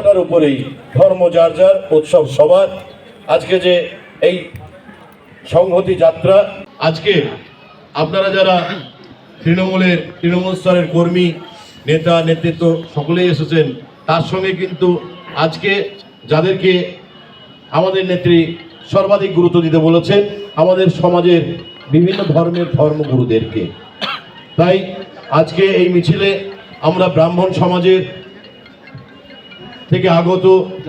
কথাটার উপরেই ধর্ম যার যার, উৎসব সবার। আজকে যে এই সংহতি যাত্রা, আজকে আপনারা যারা তৃণমূলের, তৃণমূল স্তরের কর্মী, নেতা, নেতৃত্ব সকলেই এসেছেন, তার সঙ্গে কিন্তু আজকে যাদেরকে আমাদের নেত্রী সর্বাধিক গুরুত্ব দিতে বলেছেন, আমাদের সমাজের বিভিন্ন ধর্মের ধর্মগুরুদেরকে তাই আজকে এই মিছিলে আমরা ব্রাহ্মণ সমাজের থেকে আগত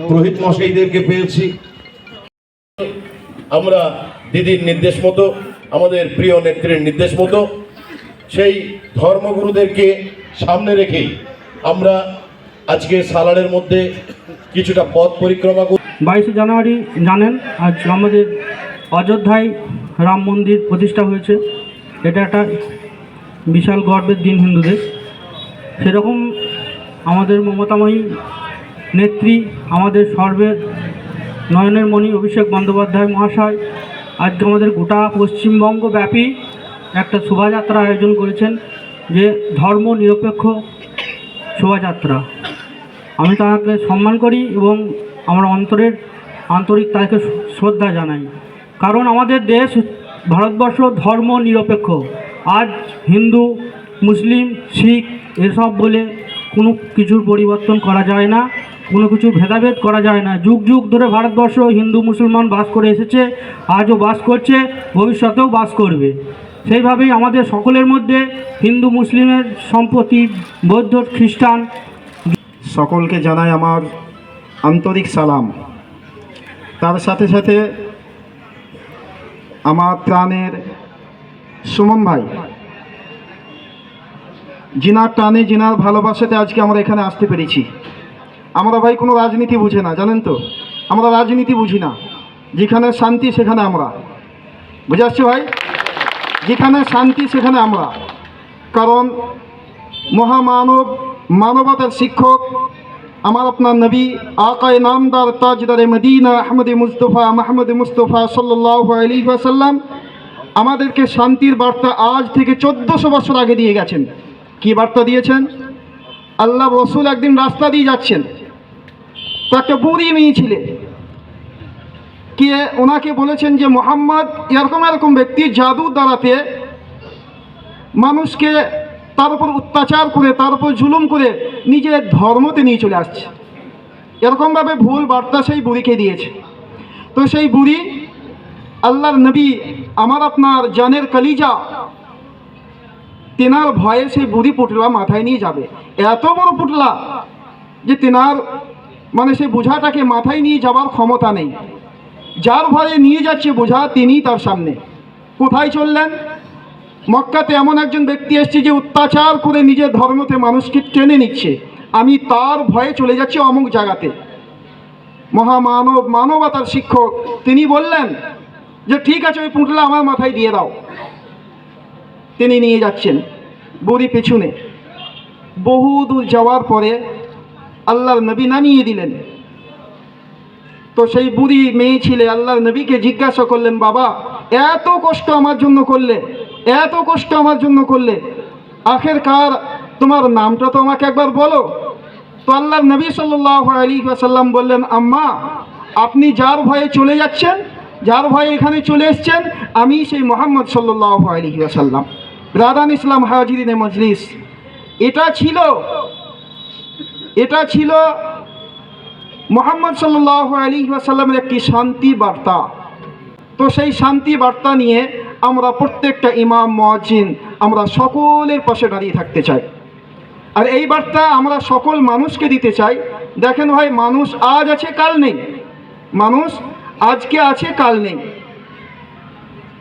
পুরোহিত মশাইদেরকে পেয়েছি। আমরা দিদির নির্দেশ মতো, আমাদের প্রিয় নেত্রীর নির্দেশ মতো, সেই ধর্মগুরুদেরকে সামনে রেখেই আমরা আজকে সালারের মধ্যে কিছুটা পথ পরিক্রমা করি বাইশে জানুয়ারি জানেন, আজ আমাদের অযোধ্যায় রাম মন্দির প্রতিষ্ঠা হয়েছে। এটা একটা বিশাল গর্বের দিন হিন্দুদের। সেরকম আমাদের মমতাময়ী নেত্রী আমাদের সর্বের নয়নের মণি অভিষেক বন্দ্যোপাধ্যায় মহাশয়, আজকে আমাদের গোটা পশ্চিমবঙ্গ ব্যাপী একটা শোভাযাত্রা আয়োজন করেছেন, যে ধর্ম নিরপেক্ষ শোভাযাত্রা। আমি তাকে সম্মান করি এবং আমার অন্তরের আন্তরিক তাকে শ্রদ্ধা জানাই। কারণ আমাদের দেশ, ভারতবর্ষ ধর্ম নিরপেক্ষ। আজ হিন্দু, মুসলিম, শিখ এসব বলে কোনো কিছুর পরিবর্তন করা যায় না। কোনো কিছু ভেদাভেদ করা যায় না। যুগ যুগ ধরে ভারতবর্ষ হিন্দু, মুসলমান বাস করে এসেছে, আজও বাস করছে, ভবিষ্যতেও বাস করবে। সেইভাবেই আমাদের সকলের মধ্যে হিন্দু, মুসলিমের সম্পত্তি বৌদ্ধ, খ্রিস্টান সকলকে জানাই আমার আন্তরিক সালাম। তার সাথে সাথে আমার প্রাণের সুমন ভাই জিনার টানে জিনার ভালোবাসাতে আজকে আমরা এখানে আসতে পেরেছি। আমরা ভাই কোনো রাজনীতি বুঝে না, জানেন তো? আমরা রাজনীতি বুঝি না। যেখানে শান্তি, সেখানে আমরা। বুঝে আসছি ভাই? যেখানে শান্তি, সেখানে আমরা। কারণ মহামানব, মানবতার শিক্ষক, আমার আপনার নবী আকায় নামদার তাজদারে মদিনা, আহমদ মুস্তফা, মাহমুদ মুস্তফা সাল্লাহ আলী সাল্লাম আমাদেরকে শান্তির বার্তা আজ থেকে চোদ্দোশো বছর আগে দিয়ে গেছেন। কি বার্তা দিয়েছেন? আল্লাহ রসুল একদিন রাস্তা দিয়ে যাচ্ছেন। তো একটা বুড়ি মেয়ে ছিলে। কে ওনাকে বলেছেন যে, মোহাম্মদ এরকম এরকম ব্যক্তি জাদু দ্বারাতে মানুষকে তার উপর অত্যাচার করে, তার উপর জুলুম করে নিজের ধর্মতে নিয়ে চলে আসছে। এরকমভাবে ভুল বার্তা সেই বুড়িকে দিয়েছে। তো সেই বুড়ি আল্লাহর নবী, আমার আপনার জানের কলিজা, তেনার ভয়ে সেই বুড়ি পুটলা মাথায় নিয়ে যাবে। এত বড় পুটলা যে, তেনার মানে সেই বোঝাটাকে মাথায় নিয়ে যাবার ক্ষমতা নেই। যার ভয়ে নিয়ে যাচ্ছে বোঝা তিনি তার সামনে। কোথায় চললেন? মক্কাতে এমন একজন ব্যক্তি এসছে যে অত্যাচার করে নিজের ধর্মতে মানুষকে টেনে নিচ্ছে। আমি তার ভয়ে চলে যাচ্ছি অমুক জায়গাতে। মহামানব, মানবতার শিক্ষক, তিনি বললেন যে, ঠিক আছে, ওই পুঁটলা আমার মাথায় দিয়ে দাও। তিনি নিয়ে যাচ্ছেন বড়ি পেছনে। বহু দূর যাওয়ার পরে আল্লাহর নবী নামিয়ে দিলেন। তো সেই বুড়ি মেয়ে ছিলে আল্লাহর নবীকে জিজ্ঞাসা করলেন, বাবা, এত কষ্ট আমার জন্য করলে, এত কষ্ট আমার জন্য করলে আখের কার তোমার নামটা তো আমাকে একবার বলো। তো আল্লাহর নবী সাল্লাহ আলী সাল্লাম বললেন, আম্মা, আপনি যার ভয়ে চলে যাচ্ছেন, যার ভয়ে এখানে চলে এসছেন, আমি সেই মোহাম্মদ সাল্লাহ আলী সাল্লাম রাদান ইসলাম হাজিরিনে মজলিস, এটা ছিল এটা ছিল মোহাম্মদ সাল্লাহ আলী সাল্লামের একটি শান্তি বার্তা। তো সেই শান্তি বার্তা নিয়ে আমরা প্রত্যেকটা ইমাম মহাজিন আমরা সকলের পাশে দাঁড়িয়ে থাকতে চাই। আর এই বার্তা আমরা সকল মানুষকে দিতে চাই। দেখেন ভাই, মানুষ আজ আছে, কাল নেই। মানুষ আজকে আছে, কাল নেই।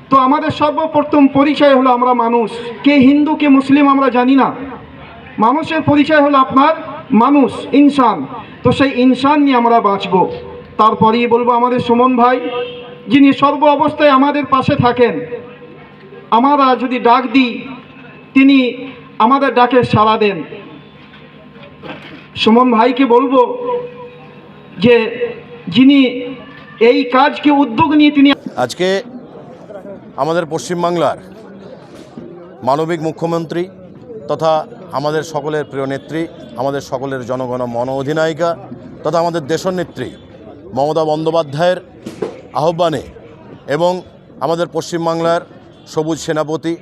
তো আমাদের সর্বপ্রথম পরিচয় হলো আমরা মানুষ। কে হিন্দু, কে মুসলিম আমরা জানি না। মানুষের পরিচয় হলো আপনার মানুষ, ইনসান। তো সেই ইনসান নিয়ে আমরা বাঁচব। তারপরেই বলব আমাদের সুমন ভাই, যিনি সর্ব অবস্থায় আমাদের পাশে থাকেন, আমরা যদি ডাক দিই, তিনি আমাদের ডাকে সাড়া দেন। সুমন ভাইকে বলব যে, যিনি এই কাজকে উদ্যোগ নিয়ে তিনি আজকে আমাদের পশ্চিমবাংলার মানবিক মুখ্যমন্ত্রী তথা আমাদের সকলের প্রিয় নেত্রী, আমাদের সকলের জনগণ মন অধিনায়িকা তথা আমাদের দেশনেত্রী মমতা বন্দ্যোপাধ্যায়ের আহ্বানে এবং আমাদের পশ্চিমবাংলার সবুজ সেনাপতি,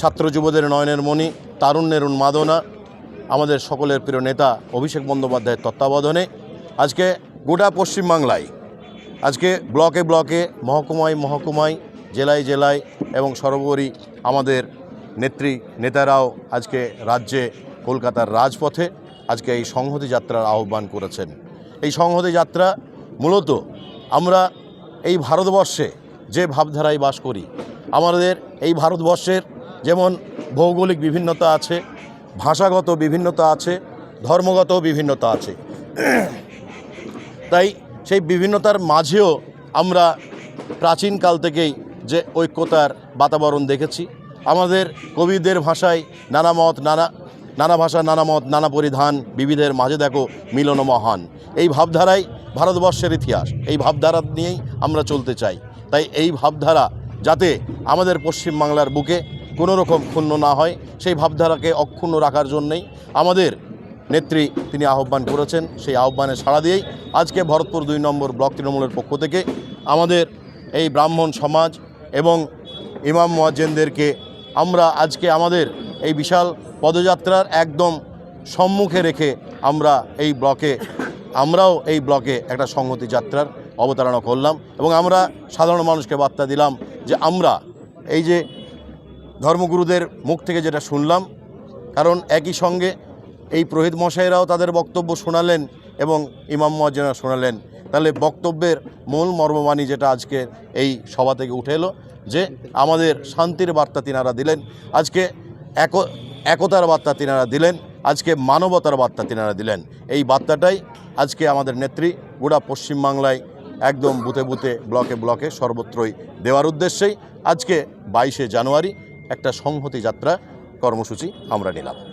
ছাত্র যুবদের নয়নের মণি, তারুণ্যের উন্মাদনা, আমাদের সকলের প্রিয় নেতা অভিষেক বন্দ্যোপাধ্যায়ের তত্ত্বাবধানে আজকে গোটা পশ্চিমবাংলায়, আজকে ব্লকে ব্লকে মহকুমায় মহকুমায়, জেলায় জেলায় এবং সর্বোপরি আমাদের নেত্রী, নেতারাও আজকে রাজ্যে কলকাতার রাজপথে আজকে এই সংহতি যাত্রার আহ্বান করেছেন। এই সংহতি যাত্রা মূলত আমরা এই ভারতবর্ষে যে ভাবধারায় বাস করি, আমাদের এই ভারতবর্ষের যেমন ভৌগোলিক বিভিন্নতা আছে, ভাষাগত বিভিন্নতা আছে, ধর্মগত বিভিন্নতা আছে। তাই সেই বিভিন্নতার মাঝেও আমরা প্রাচীনকাল থেকেই যে ঐক্যতার বাতাবরণ দেখেছি। আমাদের কবিদের ভাষায় নানা মত, নানা নানা ভাষা নানা মত, নানা পরিধান বিবিধের মাঝে দেখো মিলন মহান। এই ভাবধারাই ভারতবর্ষের ইতিহাস। এই ভাবধারা নিয়েই আমরা চলতে চাই। তাই এই ভাবধারা যাতে আমাদের পশ্চিমবাংলার বুকে কোনো রকম ক্ষুণ্ণ না হয়, সেই ভাবধারাকে অক্ষুণ্ণ রাখার জন্যেই আমাদের নেত্রী তিনি আহ্বান করেছেন। সেই আহ্বানে সাড়া দিয়েই আজকে ভরতপুর দুই নম্বর ব্লক তৃণমূলের পক্ষ থেকে আমাদের এই ব্রাহ্মণ সমাজ এবং ইমাম মোয়াজ্জেনদেরকে আমরা আজকে আমাদের এই বিশাল পদযাত্রার একদম সম্মুখে রেখে আমরা এই ব্লকে, আমরাও এই ব্লকে একটা সংহতি যাত্রার অবতারণা করলাম এবং আমরা সাধারণ মানুষকে বার্তা দিলাম যে আমরা এই যে ধর্মগুরুদের মুখ থেকে যেটা শুনলাম, কারণ একই সঙ্গে এই পুরোহিত মশাইরাও তাদের বক্তব্য শোনালেন এবং ইমাম মহাজনা শোনালেন। তাহলে বক্তব্যের মূল মর্মবাণী যেটা আজকে এই সভা থেকে উঠে এলো যে আমাদের শান্তির বার্তা তিনারা দিলেন, আজকে এক, একতার বার্তা তিনারা দিলেন, আজকে মানবতার বার্তা তিনারা দিলেন। এই বার্তাটাই আজকে আমাদের নেত্রী গোটা পশ্চিমবাংলায় একদম বুথে বুথে, ব্লকে ব্লকে সর্বত্রই দেওয়ার উদ্দেশ্যেই আজকে বাইশে জানুয়ারি একটা সংহতি যাত্রা কর্মসূচি আমরা নিলাম।